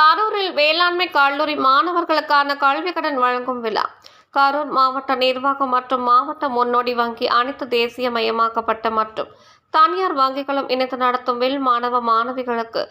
கரூரில் வேளாண்மை கல்லூரி மாணவர்களுக்கான கல்வி கடன் வழங்கும் விழா. கரூர் மாவட்ட நிர்வாகம் மற்றும் மாவட்ட முன்னோடி வங்கி அனைத்து தேசிய மயமாக்கப்பட்ட மற்றும் தனியார் வங்கிகளும் இணைந்து நடத்தும் வில் மாணவ மாணவிகளுக்கு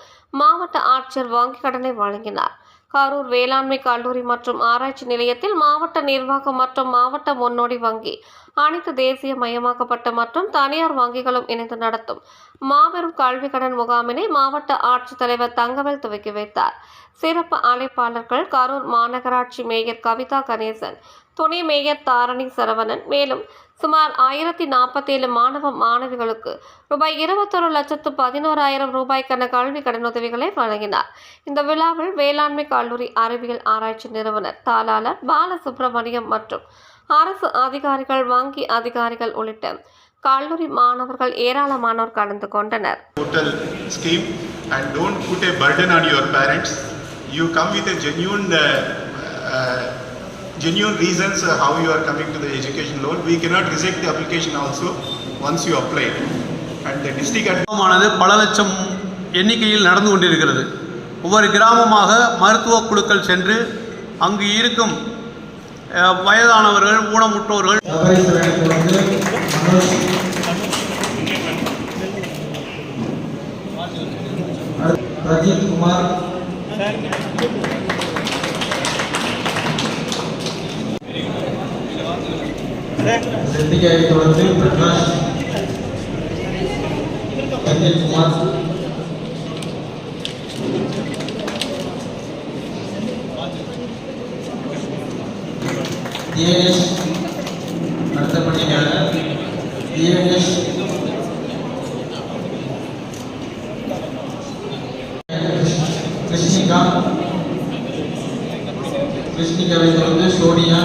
மாவட்ட ஆட்சியர் வங்கி கடனை வழங்கினார். கரூர் வேளாண்மை கல்லூரி மற்றும் ஆராய்ச்சி நிலையத்தில் மாவட்ட நிர்வாகம் மற்றும் மாவட்ட முன்னோடி வங்கி அனைத்து தேசிய மயமாக்கப்பட்ட மற்றும் தனியார் வங்கிகளும் இணைந்து நடத்தும் மாபெரும் கல்வி கடன் முகாமினை மாவட்ட ஆட்சித்தலைவர் தங்கவேல் துவக்கி வைத்தார். சிறப்பு அழைப்பாளர்கள் கரூர் மாநகராட்சி மேயர் கவிதா கணேசன் துணை மேயர் தாரணி சரவணன். மேலும் சுமார் ஆயிரத்தி நாற்பத்தேழு மாணவ மாணவிகளுக்கு ரூபாய் இருபத்தொரு லட்சத்து பதினோராயிரம் ரூபாய்க்கான கல்வி கடனுதவிகளை வழங்கினார். இந்த விழாவில் வேளாண்மை கல்லூரி அறிவியல் ஆராய்ச்சி நிறுவனர் தாளாளர் பாலசுப்ரமணியம் மற்றும் அரசு அதிகாரிகள் வங்கி அதிகாரிகள் உள்ளிட்ட கல்லூரி மாணவர்கள் ஏராளமானோர் கலந்து கொண்டனர். Hotel scheme and don't put a burden on your parents you come with a genuine reasons uh, how you are coming to the education loan. We cannot reject the application also once you apply. And the district ஆனது பல லட்சம் எண்ணிக்கையில் நடந்து கொண்டிருக்கிறது ஒவ்வொரு கிராமமாக மருத்துவ குழுக்கள் சென்று அங்கு இருக்கும் வயதானவர்கள் ஊனமுற்றோர்கள் பிரதீப் குமார் சித்திகாவை தொடர்ந்து பிரகாஷ் பிரதீப் குமார். தியேஷ் அடுத்தபடியாக தியேஷ் கிருஷ்ணிகா. கிருஷ்ணிகாவை தொடர்ந்து சோனியா.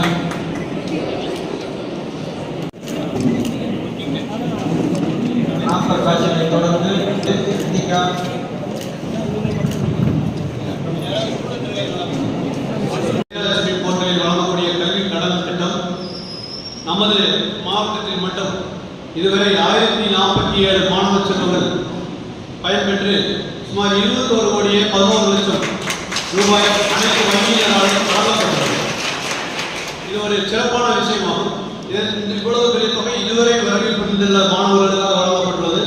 ராம் பிரகாஷனை தொடர்ந்து கிருத்திகா வழங்கக்கூடிய கல்வி கடன் திட்டம் நமது மாவட்டத்தில் மட்டும் இதுவரை ஆயிரத்தி நாற்பத்தி ஏழு மாணவ செல்வங்கள் பயன்பெற்று சுமார் இருபத்தோரு கோடியே பதினோரு லட்சம் ரூபாய் அனைத்து வங்கியினரால் வழங்கப்பட்டுள்ளது இது ஒரு சிறப்பான விஷயமாகும். இவ்வளவு பெரிய தொகை இதுவரை வருகை மாணவர்களுக்காக வழங்கப்பட்டுள்ளது.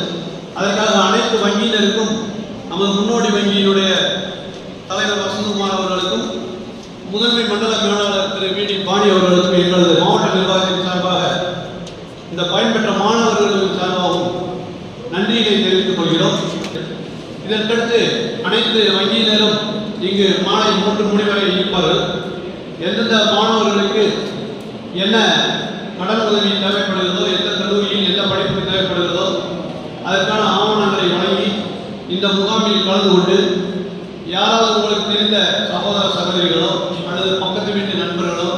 அதற்காக அனைத்து வங்கியினருக்கும் நமது முன்னோடி வங்கியினுடைய தலைவர் வசந்தகுமார் அவர்களுக்கும் முதன்மை மண்டல மேலாளர் திரு வி டி பாணி அவர்களுக்கும் எங்களது மாவட்ட நிர்வாகத்தின் சார்பாக இந்த பயன்பெற்ற மாணவர்களின் சார்பாகவும் நன்றியை தெரிவித்துக் கொள்கிறோம். இதற்கடுத்து அனைத்து வங்கியினரும் இங்கு மாலை மூன்று மணி வரை இருப்பார்கள். எந்தெந்த மாணவர்களுக்கு என்ன தேவைப்படுகிறதோ எந்த கல்லூரியில் எந்த படிப்பு தேவைப்படுகிறதோ அதற்கான ஆவணங்களை வழங்கி இந்த முகாமில் கலந்து கொண்டு யாராவது உங்களுக்கு தெரிந்த சகோதர சகோதரிகளோ அல்லது பக்கத்து வீட்டு நண்பர்களோ